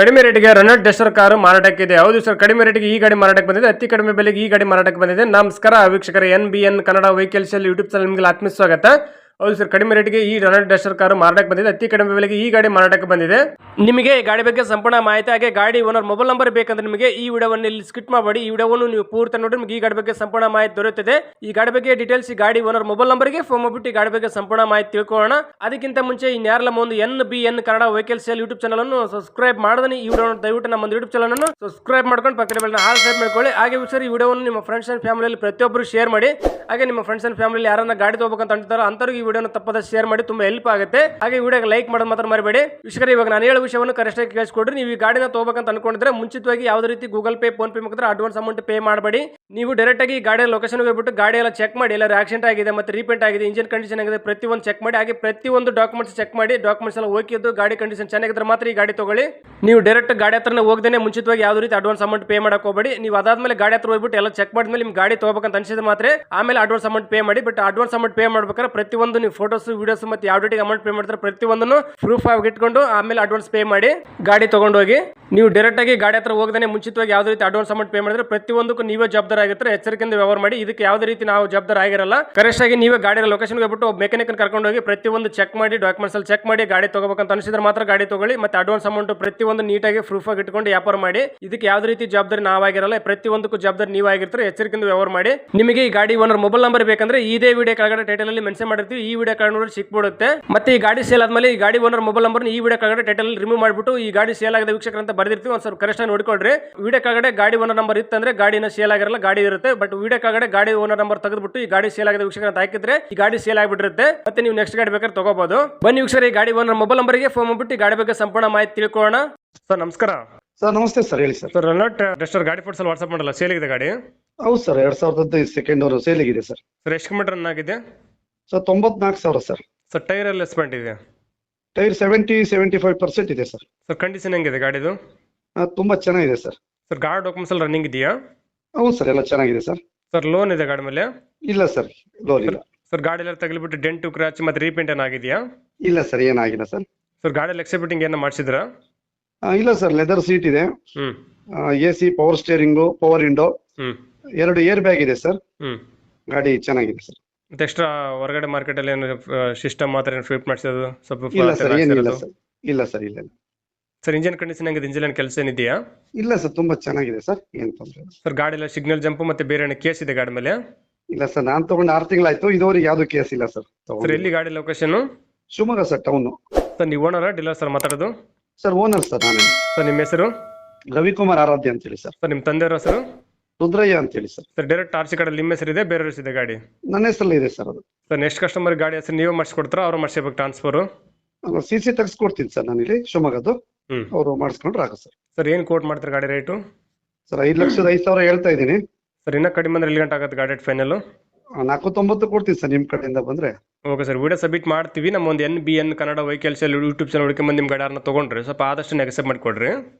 ಕಡಿಮೆ ರೇಟಿಗೆ runner Duster car ಮಾರಾಟಕ್ಕೆ ಇದೆ ಹೌದು ಸರ್, ಕಡಿಮೆ ರೇಟಿಗೆ ಈ ಗಾಡಿ ಮಾರಾಟಕ್ಕೆ ಬಂದಿದೆ. ಅತಿ ಕಡಿಮೆ ಬೆಲೆಗೆ ಈ ಗಾಡಿ ಮಾರಾಟಕ್ಕೆ ಬಂದಿದೆ. ನಮಸ್ಕಾರ, ವೀಕ್ಷಕರ N B N Kannada vehicles YouTube channel ನಿಮಗೆ ಸ್ವಾಗತ. ಹೌದು ಸರ್, ಕಡಿಮೆ ರೇಟ್ಗೆ ಈ ರನಲ್ ಡಸ್ಟರ್ ಕಾರು ಮಾರಾಟಕ್ಕೆ ಬಂದಿದೆ. ಅತಿ ಕಡಿಮೆ ಬೆಲೆಗೆ ಈ ಗಾಡಿ ಮಾರಾಟಕ್ಕೆ ಬಂದಿದೆ. ನಿಮಗೆ ಈ ಗಾಡಿ ಬಗ್ಗೆ ಸಂಪೂರ್ಣ ಮಾಹಿತಿ, ಹಾಗೆ ಗಾಡಿ ಓನರ್ ಮೊಬೈಲ್ ನಂಬರ್ ಬೇಕಂದ್ರೆ ನಿಮಗೆ ಈ ವಿಡಿಯೋವನ್ನು ಇಲ್ಲಿ ಸ್ಕಿಟ್ ಮಾಡಬೇಡಿ ಈ ವಿಡಿಯೋವನ್ನು ನೀವು ಪೂರ್ತಿ ನೋಡಿ, ನಿಮಗೆ ಈ ಗಾಡಿ ಬಗ್ಗೆ ಸಂಪೂರ್ಣ ಮಾಹಿತಿ ದೊರೆಯುತ್ತದೆ. ಈ ಗಾಡಿ ಬಗ್ಗೆ ಡೀಟೇಲ್ಸ್ ಈ ಗಾಡಿ ಓನರ್ ಮೊಬೈಲ್ ನಂಬರ್ಗೆ ಫೋನ್ ಮಾಡಿಬಿಟ್ಟು ಈ ಗಾಡಿ ಬಗ್ಗೆ ಸಂಪೂರ್ಣ ಮಾಹಿತಿ ತಿಳ್ಕೊಳ್ಳೋಣ. ಅದಕ್ಕಿಂತ ಮುಂಚೆ ಇನ್ಯಾರಲ್ಲ ಒಂದು N B N Kannada vehicle sale YouTube channel ಅನ್ನು ಸಬ್ಸ್ಕ್ರೈಬ್ ಮಾಡಿದ್ರೆ ಈ ವಿಡಿಯೋ ದಯವಿಟ್ಟು ನಮ್ಮ ಯೂಟ್ಯೂಬ್ ಚಾನಲ್ ಅನ್ನು ಸಬ್ಸ್ಕ್ರೈಬ್ ಮಾಡ್ಕೊಂಡು ಪಕ್ಕದ ಬೆಲ್ಲ ಆಲ್ ಸೈಡ್ ಮಾಡ್ಕೊಳ್ಳಿ. ಹಾಗೆ ಸರ್ ಈ ವಿಡಿಯೋವನ್ನು ನಿಮ್ಮ ಫ್ರೆಂಡ್ಸ್ ಅಂಡ್ ಫ್ಯಾಮಿಲಿಯಲ್ಲಿ ಪ್ರತಿಯೊಬ್ಬರು ಶೇರ್ ಮಾಡಿ. ಹಾಗೆ ನಿಮ್ಮ ಫ್ರೆಂಡ್ಸ್ ಅಂಡ್ ಫ್ಯಾಮಿಲಿ ಯಾರನ್ನ ಗಾಡಿ ತಗೋಬೇಕಂತ ಅಂತಾರೋ ಅಂತವ್ರಿಗೆ ವಿಡಿಯೋನ ತಪ್ಪದ ಶೇರ್ ಮಾಡಿ ತುಂಬಾ ಹೆಲ್ಪ್ ಆಗುತ್ತೆ. ಹಾಗೆ ವಿಡಿಯೋಗೆ ಲೈಕ್ ಮಾಡೋದು ಮಾತ್ರ ಮರಿಬೇಡಿ. ವಿಷಯ ಇವಾಗ ನಾನು ಹೇಳೋ ವಿಷಯವನ್ನು ಕರೆಕ್ಟ್ ಆಗಿ ಕೇಳಿಸ್ಕೊಡ್ರಿ. ನೀವು ಈ ಗಾಡಿನ ತಗೋಬೇಕಂತ ಅನ್ಕೊಂಡಿದ್ರೆ ಮುಂಚಿತವಾಗಿ ಯಾವುದೇ ರೀತಿ ಗೂಗಲ್ ಪೇ ಫೋನ್ ಪೇ ಮುಖಾಂತರ ಅಡ್ವಾನ್ಸ್ ಅಮೌಂಟ್ ಪೇ ಮಾಡಬೇಡಿ. ನೀವು ಡೈರೆಕ್ಟ್ ಆಗಿ ಗಾಡಿಯ ಲೊಕೇಶನ್ ಹೋಗ್ಬಿಟ್ಟು ಗಾಡಿ ಎಲ್ಲ ಚೆಕ್ ಮಾಡಿ, ಎಲ್ಲ ಆಕ್ಸಿಡೆಂಟ್ ಆಗಿದೆ ಮತ್ತೆ ರೀಪೇಂಟ್ ಆಗಿದೆ ಇಂಜಿನ್ ಕಂಡೀಷನ್ ಆಗಿದೆ, ಪ್ರತಿಯೊಂದು ಚೆಕ್ ಮಾಡಿ, ಹಾಗೆ ಪ್ರತಿಯೊಂದು ಡಾಕ್ಯುಮೆಂಟ್ಸ್ ಚೆಕ್ ಮಾಡಿ ಡಾಕ್ಯುಮೆಂಟ್ಸ್ ಎಲ್ಲ ಓಕೆ ಇದ್ದು ಗಾಡಿ ಕಂಡೀಷನ್ ಚೆನ್ನಾಗಿದ್ರೆ ಮಾತ್ರ ಈ ಗಾಡಿ ತಗೊಳ್ಳಿ. ನೀವು ಡೈರೆಕ್ಟ್ ಗಾಡಿ ಹತ್ರನೇ ಹೋಗದೇನೆ ಮುಂಚಿತವಾಗಿ ಯಾವ ರೀತಿ ಅಡ್ವಾನ್ಸ್ ಅಮೌಂಟ್ ಪೇ ಮಾಡಕ್ಕೆ ಹೋಗಬೇಡಿ. ನೀವು ಅದಾದ್ಮೇಲೆ ಗಾಡಿ ಹತ್ರ ಹೋಗ್ಬಿಟ್ಟು ಎಲ್ಲ ಚೆಕ್ ಮಾಡಿದ್ಮೇಲೆ ನಿಮ್ ಗಾಡಿ ತಗೋಬೇಕಂತ ಅನ್ಸಿದ್ರೆ ಮಾತ್ರ ಆಮೇಲೆ ಅಡ್ವಾನ್ಸ್ ಅಮೌಂಟ್ ಪೇ ಮಾಡಿ ಬಟ್ ಅಡ್ವಾನ್ಸ್ ಅಮೌಂಟ್ ಪೇ ಮಾಡ್ಬೇಕಾದ್ರೆ ಪ್ರತಿಯೊಂದು ನೀವು ಫೋಟೋಸ್ ವಿಡಿಯೋಸ್ ಮತ್ತೆ ಯಾವ ಡೇಟಿಗೆ ಅಮೌಂಟ್ ಪೇ ಮಾಡ್ತಾರೆ ಪ್ರತಿಯೊಂದನ್ನು ಪ್ರೂಫ್ ಆಗಿ ಇಟ್ಕೊಂಡು ಆಮೇಲೆ ಅಡ್ವಾನ್ಸ್ ಪೇ ಮಾಡಿ ಗಾಡಿ ತಗೊಂಡೋಗಿ. ನೀವು ಡೈರೆಕ್ಟ್ ಆಗಿ ಗಾಡಿ ಹತ್ರ ಹೋಗದೇ ಮುಂಚಿತವಾಗಿ ಯಾವುದೇ ರೀತಿ ಅಡ್ವಾನ್ಸ್ ಅಮೌಂಟ್ ಪೇ ಮಾಡಿದ್ರೆ ಪ್ರತಿಯೊಂದಕ್ಕೂ ನೀವೇ ಜವಾಬ್ದಾರ ಆಗಿರ್ತಾರೆ, ಎಚ್ಚರಿಕೆಯಿಂದ ವ್ಯವಹಾರ ಮಾಡಿ. ಇದಕ್ಕೆ ಯಾವುದೇ ರೀತಿ ನಾವು ಜವಾಬ್ದಾರ ಆಗಿರಲ್ಲ. ಕರೆಕ್ಟ್ ಆಗಿ ನೀವೇ ಗಾಡಿ ಲೊಕೇಶನ್ ಹೋಗ್ಬಿಟ್ಟು ಮೆಕ್ಯಾನಿಕ್ ಕರ್ಕೊಂಡು ಹೋಗಿ ಪ್ರತಿಯೊಂದು ಚೆಕ್ ಮಾಡಿ ಡಾಕ್ಯುಮೆಂಟ್ಸ್ ಅಲ್ಲಿ ಚೆಕ್ ಮಾಡಿ ಗಾಡಿ ತಗೋಬೇಕಂತ ಅನಿಸಿದ್ರೆ ಮಾತ್ರ ಗಾಡಿ ತಗೊಳ್ಳಿ. ಮತ್ತೆ ಅಡ್ವಾನ್ಸ್ ಅಮೌಂಟ್ ಪ್ರತಿಯೊಂದು ನೀಟಾಗಿ ಪ್ರೂಫ್ ಆಗಿ ಇಟ್ಕೊಂಡು ವ್ಯಾಪಾರ ಮಾಡಿ. ಇದಕ್ಕೆ ಯಾವುದೇ ರೀತಿ ಜವಾಬ್ದಾರಿ ನಾವಾಗಿರಲ್ಲ ಪ್ರತಿಯೊಂದಕ್ಕೂ ಜವಾಬ್ದಾರಿ ನೀವಾಗಿರ್ತಾರೆ ಎಚ್ಚರಿಕೆಯಿಂದ ವ್ಯವಹಾರ ಮಾಡಿ. ನಿಮಗೆ ಈ ಗಾಡಿ ಓನರ್ ಮೊಬೈಲ್ ನಂಬರ್ ಬೇಕಂದ್ರೆ ಇದೇ ವಿಡಿಯೋ ಕೆಳಗಡೆ ಟೈಟಲ್ ಅಲ್ಲಿ ಮೆನ್ಷನ್ ಮಾಡಿರ್ತೀವಿ. ಈ ವಿಡಿಯೋ ಕಾರ್ಡ್ ನೋಡಿ ಸಿಕ್ಬಿಡುತ್ತೆ. ಮತ್ತೆ ಈ ಗಾಡಿ ಸೇಲ್ ಆದ್ಮೇಲೆ ಈ ಗಾಡಿ ಓನರ್ ಮೊಬೈಲ್ ನಂಬರ್ ಈ ವಿಡಿಯೋ ಕಾಗಡೆ ಟೈಟಲ್ ರಿಮೂವ್ ಮಾಡಿಬಿಟ್ಟು ಈ ಗಾಡಿ ಸೇಲ್ ಆಗಿದೆ ವೀಕ್ಷಕರ ಅಂತ ಬರೆದಿರ್ತೀವಿ. ಒಂದು ಸ್ವಲ್ಪ ಕರೆಕ್ಷನ್ ನೋಡ್ಕೊಳ್ರಿ. ವಿಡಿಯೋ ಕಾಗಡೆ ಗಾಡಿ ಓನರ್ ನಂಬರ್ ಇತ್ತಂದ್ರೆ ಗಾಡಿನ ಸೇಲ್ ಆಗಿರಲ್ಲ ಗಾಡಿ ಇರುತ್ತೆ. ಬಟ್ ವಿಡಿಯೋ ಕಾಗಡೆ ಗಾಡಿ ಓನರ್ ನಂಬರ್ ತೆಗೆದ್ಬಿಟ್ಟು ಈ ಗಾಡಿ ಸೇಲ್ ಆಗಿದೆ ವೀಕ್ಷಕರ ಅಂತ ಹಾಕಿದ್ರೆ ಈ ಗಾಡಿ ಸೇಲ್ ಆಗಿಬಿಟ್ಟಿರುತ್ತೆ. ಮತ್ತೆ ನೀವು ನೆಕ್ಸ್ಟ್ ಗಾಡಿ ಬೇಕಾದ್ರೆ ತಗೋಬಹುದು ಬನ್ನಿ ವೀಕ್ಷಕರು ಈ ಗಾಡಿ ಓನರ್ ಮೊಬೈಲ್ ನಂಬರ್ಗೆ ಫೋನ್ ಮಾಡ್ಬಿಟ್ಟು ಈ ಗಾಡಿ ಬಗ್ಗೆ ಸಂಪೂರ್ಣ ಮಾಹಿತಿ ತಿಳ್ಕೊಳ್ಳೋಣ. ಸರ್ ನಮಸ್ಕಾರ. ಸರ್ ನಮಸ್ತೆ ಸರ್ ಹೇಳಿ ಸರ್. ಸರ್ ರೆನಾಲ್ಟ್ ಡೆಸ್ಟರ್ ಗಾಡಿ ಫೋಟೋಸ್ ವಾಟ್ಸ್ಆಪ್ ಮಾಡಲ್ಲ ಸೇಲ್ ಇದೆ ಗಾಡಿ? ಹೌದು ಸರ್ ಎರಡ್ ಸಾವಿರದ ಸೆಕೆಂಡ್ ಅವರು ಇದೆ ಸರ್. ಸರ್ ಎಷ್ಟು ಕಿಲೋಮೀಟರ್ ರನ್ ಆಗಿದೆ? ಸರ್ ತೊಂಬತ್ನಾಲ್ಕು ಸಾವಿರ ಸರ್ ಸರ್ ಟೈರ್ ಎಲ್ಲ ಎಸ್ಪೆಂಟ್ ಇದೆ tyre seventy seventy five percent ಇದೆ ಸರ್ ಸರ್ ಕಂಡೀಷನ್ ಹೆಂಗಿದೆ ಗಾಡಿದು? ಆ, ತುಂಬಾ ಚೆನ್ನಾಗಿದೆ ಸರ್ ಸರ್ ಗಾಡಿ ಡಾಕ್ಯುಮೆಂಟ್ಸ್ ಎಲ್ಲ ರನ್ನಿಂಗ್ ಇದೆಯಾ? ಹೌದು ಸರ್ ಎಲ್ಲ ಚೆನ್ನಾಗಿದೆ ಸರ್ ಸರ್ ಲೋನ್ ಇದೆ ಗಾಡಿ ಮೇಲೆ? ಇಲ್ಲ ಸರ್ ಲೋನ್ ಇಲ್ಲ. ಸರ್ ಗಾಡಿ ಎಲ್ಲ ತಗಲಿಬಿಟ್ಟು ಡೆಂಟು ಕ್ರಾಚ್ ಮತ್ತೆ ರೀಪೇಂಟ್ ಏನಾಗಿದೆಯಾ ಇಲ್ಲ ಸರ್ ಏನಾಗಿಲ್ಲ ಸರ್ ಸರ್ ಗಾಡಿ ಎಕ್ಸಿಬಿಟಿಂಗ್ ಏನೋ ಮಾಡಿಸಿದ್ರಾ? ಆ, ಇಲ್ಲ ಸರ್ ಲೆದರ್ ಸೀಟ್ ಇದೆ. ಹ್ಮ್. A C power steering power window hmm. ಎರಡು ಏರ್ ಬ್ಯಾಗ್ ಇದೆ ಸರ್ ಹ್ಮ್. ಗಾಡಿ ಚೆನ್ನಾಗಿದೆ ಸರ್ ಮತ್ತೆ ಎಕ್ಸ್ಟ್ರಾ ಹೊರಗಡೆ ಮಾರ್ಕೆಟ್ ಅಲ್ಲಿ ಏನು ಸಿಸ್ಟಮ್ ಮಾತ್ರ ಏನು ಫ್ಲಿಪ್ ಮಾಡಿಸೋದು ಸ್ವಲ್ಪ ಇಲ್ಲ ಸರ್ ಏನಿಲ್ಲ ಸರ್. ಇಲ್ಲ ಸರ್ ಇಲ್ಲ ಇಲ್ಲ. ಸರ್ ಇಂಜಿನ್ ಕಂಡೀಷನ್ ಹೆಂಗಿದೆ? ಇಂಜಿನ್ ಏನು ಕೆಲಸ ಏನಿದೆಯಾ? ಇಲ್ಲ ಸರ್ ತುಂಬಾ ಚೆನ್ನಾಗಿದೆ ಸರ್ ಏನು ತೊಂದರೆ ಸರ್ ಗಾಡಿ ಎಲ್ಲ ಸಿಗ್ನಲ್ ಜಂಪ್ ಮತ್ತೆ ಬೇರೆ ಏನೋ ಕೇಸ್ ಇದೆ ಗಾಡಿ ಮೇಲೆ? ಇಲ್ಲ ಸರ್ ನಾನ್ ತಗೊಂಡು ಆರು ತಿಂಗಳಾಯ್ತು ಇದುವರೆಗೆ ಯಾವ್ದು ಕೇಸ್ ಇಲ್ಲ ಸರ್ ಸರ್ ಎಲ್ಲಿ ಗಾಡಿ location Shivamogga sir town sir ನೀವು ಓನರ ಡೀಲರ್ ಸರ್ ಮಾತಾಡೋದು? ಸರ್ ಓನರ್ ಸರ್ ನಾನು. ಸರ್ ನಿಮ್ಮ ಹೆಸರು? ರವಿಕುಮಾರ್ ಆರಾಧ್ಯ ಅಂತೇಳಿ ಸರ್. ಸರ್ ನಿಮ್ಮ ತಂದೆಯವರ ಹೆಸರು? ರುದ್ರಯ್ಯ ಅಂತೇಳಿ ಸರ್. ಸರ್ ಡೈರೆಕ್ಟ್ ಆರ್ಸಿ ಕಡೆ ನಿಮ್ಮ ಹೆಸರು ಇದೆ ಬೇರೆ ಇದೆ ಗಾಡಿ? ನನ್ನ ಹೆಸರಲ್ಲಿ ಇದೆ ಸರ್ ಅದು. ಸರ್ ನೆಕ್ಸ್ಟ್ ಕಸ್ಟಮರ್ ಗಾಡಿ ಹೆಸರು ನೀವೇ ಮಾಡಿಸ್ಕೊಡ್ತಾರ ಅವ್ರು ಮಾಡಿಸ್ಬೇಕು ಟ್ರಾನ್ಸ್ಫರ್ ಸಿ ಸಿ ತೆಗೆಸ್ಕೊಡ್ತೀನಿ ಸರ್ ನಾನು ಇಲ್ಲಿ ಶಿವಮೊಗ್ಗದ್ದು. ಹ್ಮ್. ಅವರು ಮಾಡಿಸ್ಕೊಂಡ್ರೆ ಆಗ ಸರ್. ಸರ್ ಏನು ಕೋಟ್ ಮಾಡ್ತಾರೆ ಗಾಡಿ ರೇಟು ಸರ್ ಐದು ಲಕ್ಷದ ಐದು ಸಾವಿರ ಹೇಳ್ತಾ ಇದ್ದೀನಿ. ಸರ್ ಇನ್ನೂ ಕಡಿಮೆ ಅಂದ್ರೆ ಎಲ್ಲಿ ಗಂಟೆ ಆಗುತ್ತೆ ಗಾಡಿ ರೇಟ್ ಫೈನಲ್ ನಾಲ್ಕು ತೊಂಬತ್ತು ಕೊಡ್ತೀನಿ ಸರ್ ನಿಮ್ಮ ಕಡೆಯಿಂದ ಬಂದ್ರೆ. ಓಕೆ ಸರ್ ವಿಡಿಯೋ ಸಬ್ಮಿಟ್ ಮಾಡ್ತೀವಿ. ನಮ್ಮ ಒಂದು N B N Kannada vehicles YouTube channel ಹುಡುಕಿ ಬಂದು ನಿಮ್ಮ ಗಾಡಿಯನ್ನ ತೊಗೊಂಡ್ರಿ ಸ್ವಲ್ಪ ಆದಷ್ಟು ನೆಗೆಸೆಪ್ಟ್ ಮಾಡಿಕೊಡ್ರಿ.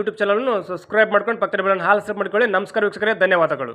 YouTube channel subscribe ಮಾಡ್ಕೊಂಡು ಪಕ್ಕದ ಬೆಲ್ಲ ಹಾಲ್ ಸಬ್ ಮಾಡ್ಕೊಳ್ಳಿ. ನಮಸ್ಕಾರ ವೀಕ್ಷಕರೇ ಧನ್ಯವಾದಗಳು.